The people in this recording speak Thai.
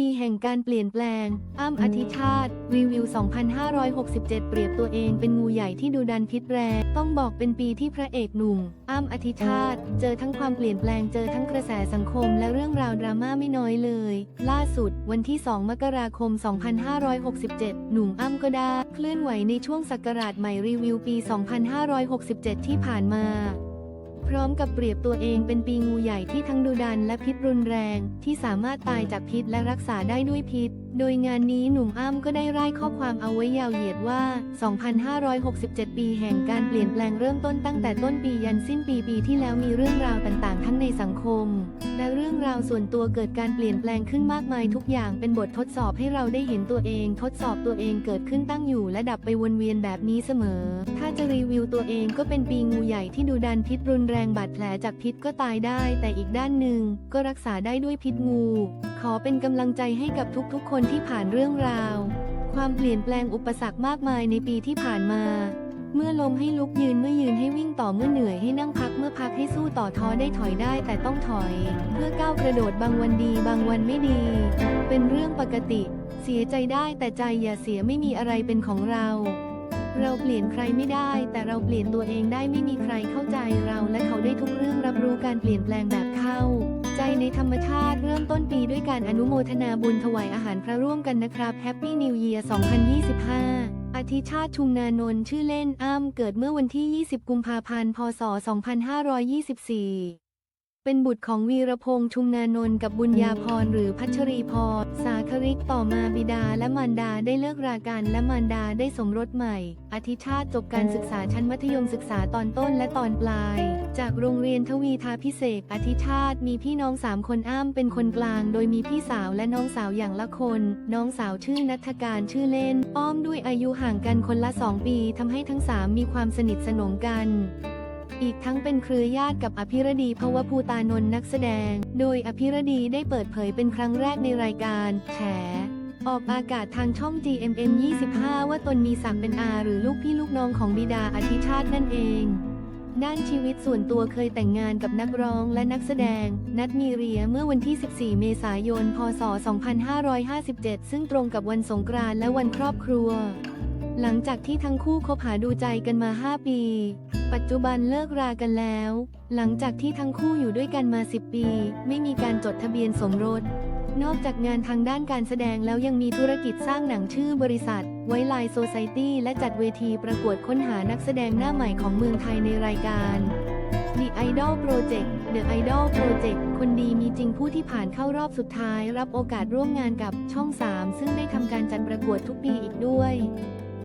ปีแห่งการเปลี่ยนแปลง อ้ำอธิชาติ รีวิว 2567 เปรียบตัวเองเป็นงูใหญ่ที่ดูดันพิษแรง ต้องบอกเป็นปีที่พระเอกหนุ่ม อ้ำอธิชาติ เจอทั้งความเปลี่ยนแปลง เจอทั้งกระแสสังคมและเรื่องราวดราม่าไม่น้อยเลย ล่าสุด วันที่ 2 มกราคม 2567 หนุ่มอ้ำก็ได้ เคลื่อนไหวในช่วงศักราชใหม่รีวิวปี 2567 ที่ผ่านมา พร้อมกับเปรียบตัวเองเป็นปีงูใหญ่ที่ทั้งดุดันและพิษรุนแรง ที่สามารถตายจากพิษและรักษาได้ด้วยพิษ โดยงานนี้หนุ่มอ้ำก็ได้ร่ายข้อความเอาไว้ยาวเหยียดว่า 2,567 ปีแห่งการเปลี่ยนแปลงเริ่มต้นตั้งแต่ต้นปียันสิ้นปีปีที่แล้วมีเรื่องราวต่างๆ ทั้งในสังคม และเรื่องราวส่วนตัวเกิดการเปลี่ยนแปลงขึ้นมากมายทุกอย่างเป็นบททดสอบให้เราได้เห็นตัวเอง ทดสอบตัวเองเกิดขึ้นตั้งอยู่ และดับไปวนเวียนแบบนี้เสมอ ถ้าจะรีวิวตัวเองก็เป็นปีงูใหญ่ที่ดูดันพิษรุนแรงแรงบาดแผลจากพิษก็ตายได้ แต่อีกด้านหนึ่งก็รักษาได้ด้วยพิษงู ขอเป็นกำลังใจให้กับทุกๆ คนที่ผ่านเรื่องราว ความเปลี่ยนแปลงอุปสรรคมากมายในปีที่ผ่านมา เมื่อลมให้ลุกยืนเมื่อยืนให้วิ่งต่อเมื่อเหนื่อยให้นั่งพักเมื่อพักให้สู้ต่อท้อได้ถอยได้แต่ต้องถอย เพื่อก้าวกระโดดบางวันดีบางวันไม่ดี เป็นเรื่องปกติ เสียใจได้แต่ใจอย่าเสียไม่มีอะไรเป็นของเรา เราเปลี่ยนใครไม่ได้ แต่เราเปลี่ยนตัวเองได้ไม่มีใครเข้าใจเราและเขาได้ทุกเรื่องรับรู้การเปลี่ยนแปลงแบบเข้า ใจในธรรมชาติเริ่มต้นปีด้วยการอนุโมทนาบุญถวายอาหารพระร่วมกันนะครับแฮปปี้นิว e ยร์2025อาทิชาติชุงนานนท์ชื่อเล่นอ้ำเกิดเมื่อวันที่ 20 กุมภาพันธ์ พศ 2524 เป็นบุตรของวีรพงษ์ชุมนานนท์กับบุญญาพรหรือพัชรีพร สาคริกต่อมาบิดาและมารดาได้เลิกรากันและมารดาได้สมรสใหม่ อธิชาติจบการศึกษาชั้นมัธยมศึกษาตอนต้นและตอนปลาย จากโรงเรียนทวีทาพิเศษ อธิชาติมีพี่น้องสามคนอ้ำเป็นคนกลาง โดยมีพี่สาวและน้องสาวอย่างละคน น้องสาวชื่อนัทการชื่อเล่นอ้อมด้วยอายุห่างกันคนละสองปีทำให้ทั้งสามมีความสนิทสนมกัน อีกทั้งเป็นเครือญาติกับอภิรดีภวภูตานนท์นักแสดง โดยอภิรดีได้เปิดเผยเป็นครั้งแรกในรายการแฉออกอากาศทางช่อง GMM 25 ว่าตนมีศักดิ์เป็นอาหรือลูกพี่ลูกน้องของบิดาอธิชาตินั่นเอง ด้านชีวิตส่วนตัวเคยแต่งงานกับนักร้องและนักแสดง นัทมีเรียเมื่อวันที่ 14 เมษายน พศ 2557 ซึ่งตรงกับวันสงกรานต์และวันครอบครัว หลังจากที่ทั้งคู่คบหาดูใจกันมา 5 ปี ปัจจุบันเลิกรากันแล้ว หลังจากที่ทั้งคู่อยู่ด้วยกันมา 10 ปี ไม่มีการจดทะเบียนสมรส นอกจากงานทางด้านการแสดงแล้วยังมีธุรกิจสร้างหนังชื่อบริษัท ไวไลน์โซไซตี้และจัดเวทีประกวดค้นหานักแสดงหน้าใหม่ของเมืองไทยในรายการ The Idol Project The Idol Project คนดีมีจริงผู้ที่ผ่านเข้ารอบสุดท้าย รับโอกาสร่วมงานกับช่อง 3 ซึ่งได้ทำการจัดประกวดทุกปีอีกด้วย